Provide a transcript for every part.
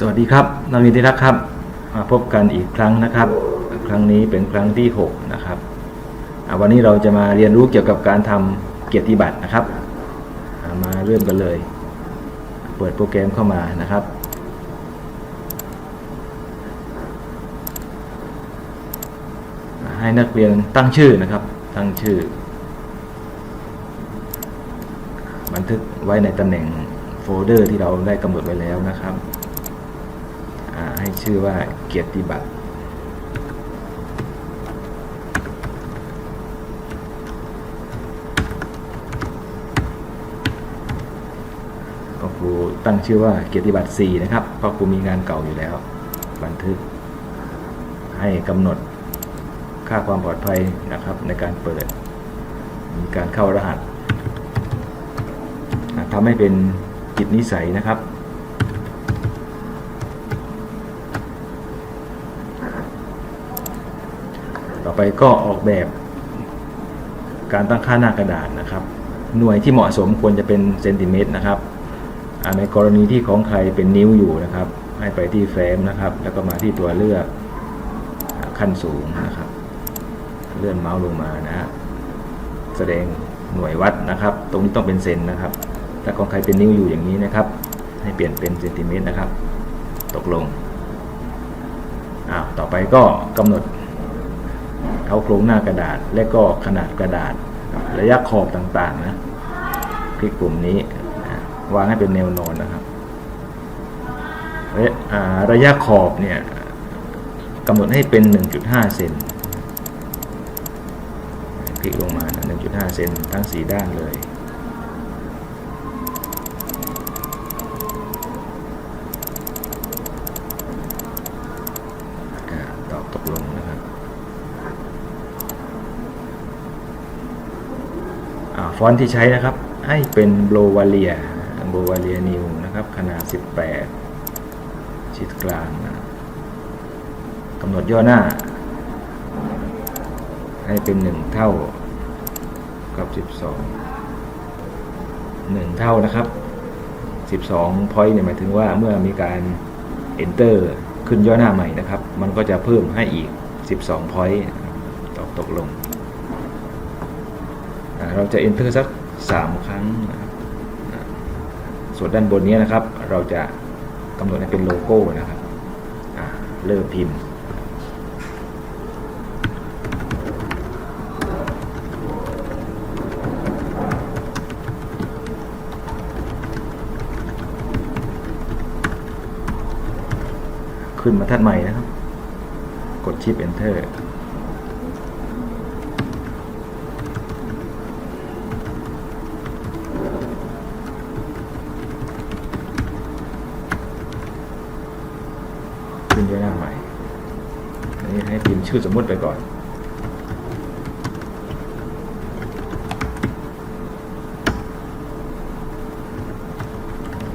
สวัสดีครับนักเรียนที่รักครับมาพบกันอีกครั้งนะครับ ครั้งนี้เป็นครั้งที่ 6 นะครับ วันนี้เราจะมาเรียนรู้เกี่ยวกับการทำเกียรติบัตรนะครับ มาเริ่มกันเลย เปิดโปรแกรมเข้ามานะครับ ให้นักเรียนตั้งชื่อนะครับ ตั้งชื่อ บันทึกไว้ในตำแหน่งโฟลเดอร์ที่เราได้กำหนดไว้แล้วนะครับ ให้ชื่อว่าเกียรติบัตรก็ครูตั้งชื่อว่าเกียรติบัตร4นะครับเพราะครูมีงานเก่าอยู่แล้ว บันทึก ให้กำหนดค่าความปลอดภัยนะครับ ในการเปิด มีการเข้ารหัสทำให้เป็นจิตนิสัยนะครับ ต่อไปก็ออกแบบการตั้งค่าหน้ากระดาษนะครับ หน่วยที่เหมาะสมควรจะเป็นเซนติเมตรนะครับในกรณีที่ของใครเป็นนิ้วอยู่นะครับ ให้ไปที่เฟรมนะครับ แล้วก็มาที่ตัวเลือกขั้นสูงนะครับ เลื่อนเมาส์ลงมานะฮะแสดงหน่วยวัดนะครับ ตรงนี้ต้องเป็นเซนนะครับถ้าของใครเป็นนิ้วอยู่อย่างนี้นะครับ ให้เปลี่ยนเป็นเซนติเมตรนะครับ ตกลงอ้าวต่อไปก็กำหนด เอาโครงหน้ากระดาษ และก็ขนาดกระดาษ ระยะขอบต่างๆนะคลิกปุ่มนี้วางให้เป็นแนวนอนนะครับระยะขอบเนี่ยกำหนดให้เป็น 1.5 เซนคลิกลงมา 1.5 เซนทั้ง 4 ด้านเลย อ่าตอบตกลงนะครับอ่า ฟอนต์ที่ใช้นะครับ ให้เป็นโบวาเลียโบวาเลียนิวนะครับ ขนาด 18 ชิดกลางนะกำหนดย่อหน้า ให้เป็น 1 เท่ากับ 12 1 เท่านะครับ 12 point เนี่ยหมายถึงว่าเมื่อมีการ enter ขึ้นย่อหน้าใหม่นะครับ มันก็จะเพิ่มให้อีก 12 point ตอบตกลง เราจะ enter สัก 3 ครั้งนะครับส่วนด้านบนนี้นะครับ เราจะกำหนดให้เป็นโลโก้นะครับเริ่มพิมพ์ขึ้นมาทัดใหม่นะครับ กดชิป Enter ขึ้นด้วยหน้าใหม่ อันนี้ให้พิมพ์ ชื่อสมมุติไปก่อน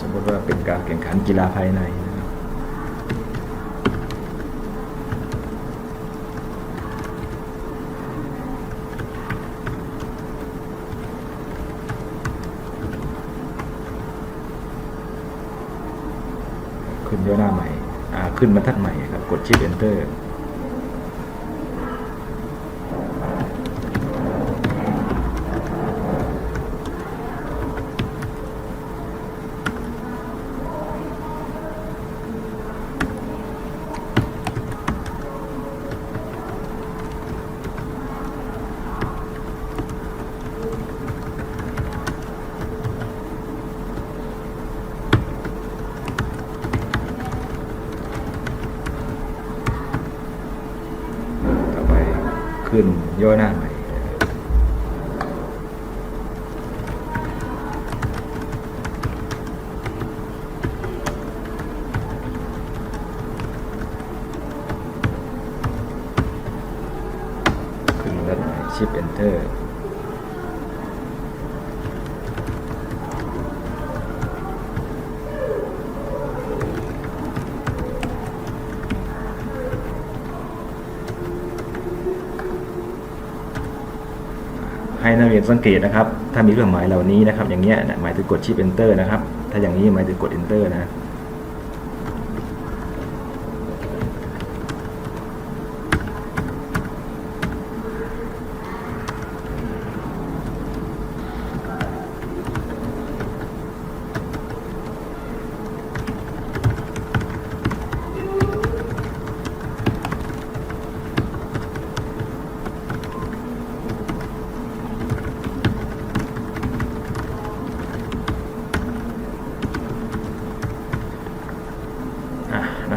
สมมติว่าเป็นการแข่งขันกีฬาภายในนะครับขึ้นย่อหน้าใหม่ขึ้นบรรทัดใหม่ครับ กดชิป Enter ต่อไปขึ้น ย่อหน้าใหม่ขึ้นด้านใหมชิป Enter ให้นักเรียนสังเกตนะครับ ถ้ามีเครื่องหมายเหล่านี้นะครับ อย่างเงี้ยนะหมายถึงกดชิป enter นะครับ ถ้าอย่างนี้หมายถึงกด enter นะ นะ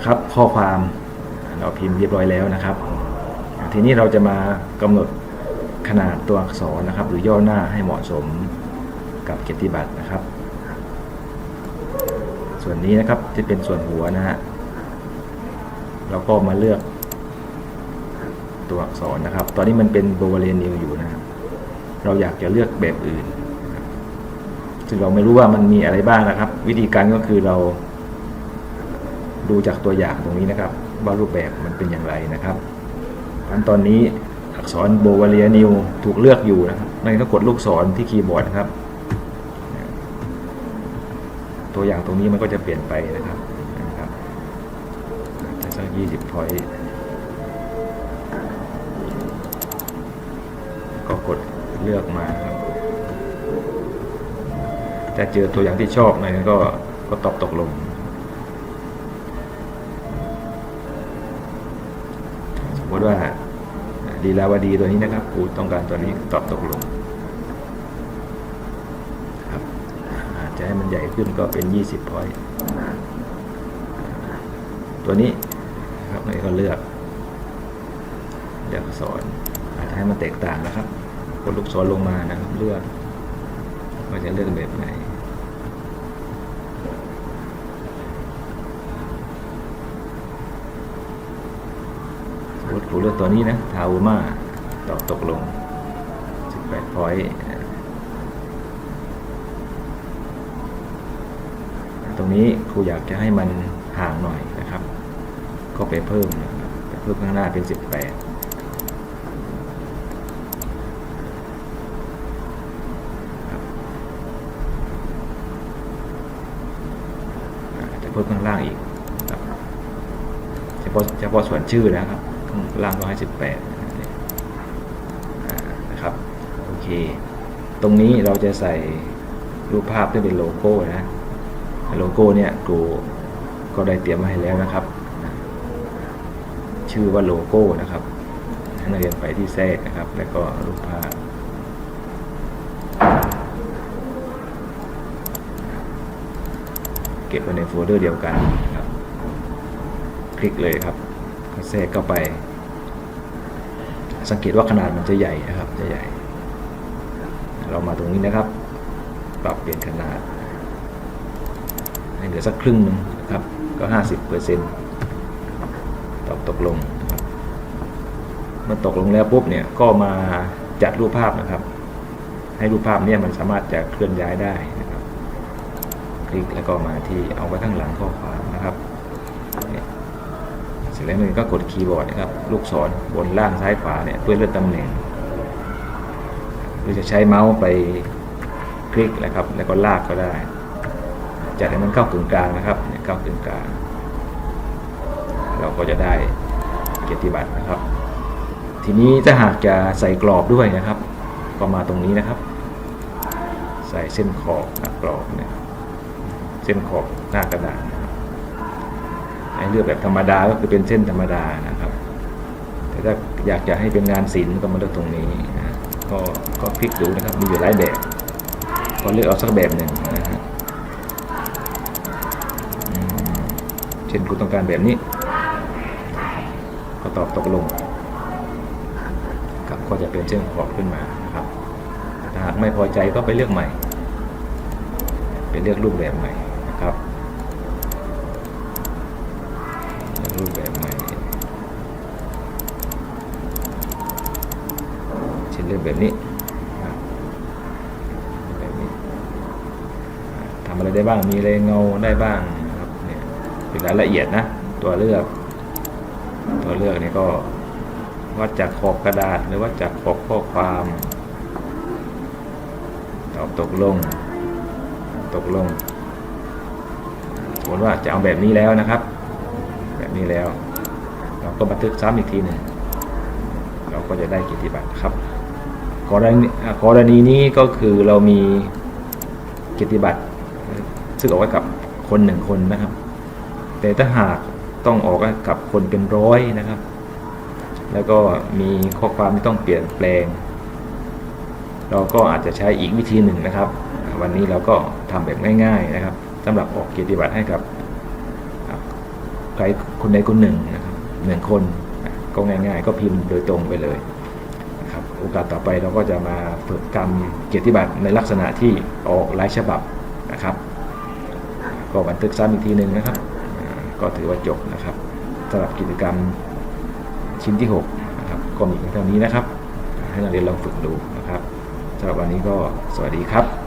ครับข้อความเราพิมพ์เรียบร้อยแล้วนะครับ ทีนี้เราจะมากำหนดขนาดตัวอักษรนะครับ หรือย่อหน้าให้เหมาะสมกับเกียรติบัตรนะครับ ส่วนนี้นะครับจะเป็นส่วนหัวนะฮะเราก็มาเลือกตัวอักษรนะครับ ตอนนี้มันเป็นโบวาเรนิวอยู่นะครับ เราอยากจะเลือกแบบอื่น ซึ่งเราไม่รู้ว่ามันมีอะไรบ้างนะครับ วิธีการก็คือเรา ดูจากตัวอย่างตรงนี้นะครับ ว่ารูปแบบมันเป็นอย่างไรนะครับอันตอนนี้อักษรโบวาเรียนิวถูกเลือกอยู่นะครับในก็กดลูกศรที่คีย์บอร์ดนะครับ ตัวอย่างตรงนี้มันก็จะเปลี่ยนไปนะครับนะครับจะสักยี่สิบพอยต์ก็กดเลือกมาครับถ้าเจอตัวอย่างที่ชอบหน่อยก็ก็ตอบตกลง มมติว่าดีลาวดีตัวนี้นะครับกูต้องการตัวนี้ตอบตกลงครับอาจจะให้มันใหญ่ขึ้นก็เป็น 20พอยต์ตัวนี้ครับนี่ก็เลือกเลือกอักษรอาจจะให้มันแตกต่างนะครับกดลูกศรลงมานะครับเลือกว่าจะเลือกแบบไหน สมมติกูเลือกตัวนี้นะทาวมาตอบตกลง 18พอยต์ตรงนี้ครูอยากจะให้มันห่างหน่อยนะครับ ก็ไปเพิ่มนะครับไปเพิ่มข้างหน้าเป็น 18จะเพิ่มข้างล่างอีกเฉพาะเฉพาะส่วนชื่อนะครับ ล่างร้อยสิบแปดนะครับ โอเค ตรงนี้เราจะใส่รูปภาพที่เป็นโลโก้นะ โลโก้เนี่ยครูก็ได้เตรียมมาให้แล้วนะครับ ชื่อว่าโลโก้นะครับนักเรียนไปที่แทรกนะครับ แล้วก็รูปภาพเก็บไว้ในโฟลเดอร์เดียวกันนะครับ คลิกเลยครับ แทรกเข้าไป สังเกตว่าขนาดมันจะใหญ่นะครับจะใหญ่ เรามาตรงนี้นะครับ ปรับเปลี่ยนขนาดให้เหลือสักครึ่งหนึงนะครับก็ 50เปอร์เซ็นต์ตอบตกลงนะครับเมื่อตกลงแล้วปุ๊บเนี่ยก็มาจัดรูปภาพนะครับ ให้รูปภาพเนี่ยมันสามารถจะเคลื่อนย้ายได้นะครับ คลิกแล้วก็มาที่เอาไว้ข้างหลังข้อความนะครับเนี่ย เสร็จ แล้วมันก็กดคีย์บอร์ดนะครับ ลูกศรบนล่างซ้ายขวาเนี่ยเพื่อเลือกตำแหน่งหรือจะใช้เมาส์ไปคลิกนะครับ แล้วก็ลากก็ได้ จัดให้มันเข้ากึ่งกลางนะครับเข้ากึ่งกลาง เราก็จะได้เกียรติบัตรนะครับ ทีนี้ถ้าหากจะใส่กรอบด้วยนะครับ ก็มาตรงนี้นะครับ ใส่เส้นขอบน้ากรอบเนี่ยเส้นขอบหน้ากระดาษ ให้เลือกแบบธรรมดาก็คือเป็นเส้นธรรมดานะครับ แต่ถ้าอยากจะให้เป็นงานศิลป์ก็มาเลือกตรงนี้นะก็ก็คลิกดูนะครับมีอยู่หลายแบบก็เลือกเอาสักแบบหนึ่งนะฮะเช่นคุณต้องการแบบนี้ ก็ตอบตกลงครับก็จะเป็นเส้นขอบขึ้นมานะครับถ้าหากไม่พอใจก็ไปเลือกใหม่ไปเลือกรูปแบบใหม่นะครับ รูปแบบใหม่ เรื่องแบบนี้แบบนี้ทำอะไรได้บ้างมีอะไรเงาได้บ้างนะครับเนี่ยเป็นรายละเอียดนะ ตัวเลือก ตัวเลือกนี่ก็วัดจากขอบกระดาษหรือว่าจากขอบข้อความตอบตกลง ตกลงสมมติว่าจะเอาแบบนี้แล้วนะครับ แบบนี้แล้ว เราก็บันทึกซ้ำอีกทีหนึ่งเราก็จะได้กิจบัตรครับ กรณีกรณีนี้ก็คือเรามีกิจบัตรซึ่งออกไว้กับคนหนึ่งคนนะครับ แต่ถ้าหากต้องออกไว้กับคนเป็นร้อยนะครับ แล้วก็มีข้อความที่ต้องเปลี่ยนแปลง เราก็อาจจะใช้อีกวิธีหนึ่งนะครับ วันนี้เราก็ทำแบบง่าย ๆนะครับสำหรับออกเกียรติบัตรให้กับใครคนใดคนหนึ่งนะครับหนึ่งคนก็ง่าย ๆ ก็พิมพ์โดยตรงไปเลย โอกาสต่อไปเราก็จะมาฝึกกรรมเกียรติบัตรในลักษณะที่ออกหลายฉบับนะครับ ก็บันทึกซ้ำอีกทีหนึ่งนะครับ ก็ถือว่าจบนะครับสำหรับกิจกรรมชิ้นที่6นะครับก็มีเพียงเท่านี้นะครับ ให้นักเรียนลองฝึกดูนะครับสำหรับวันนี้ก็สวัสดีครับ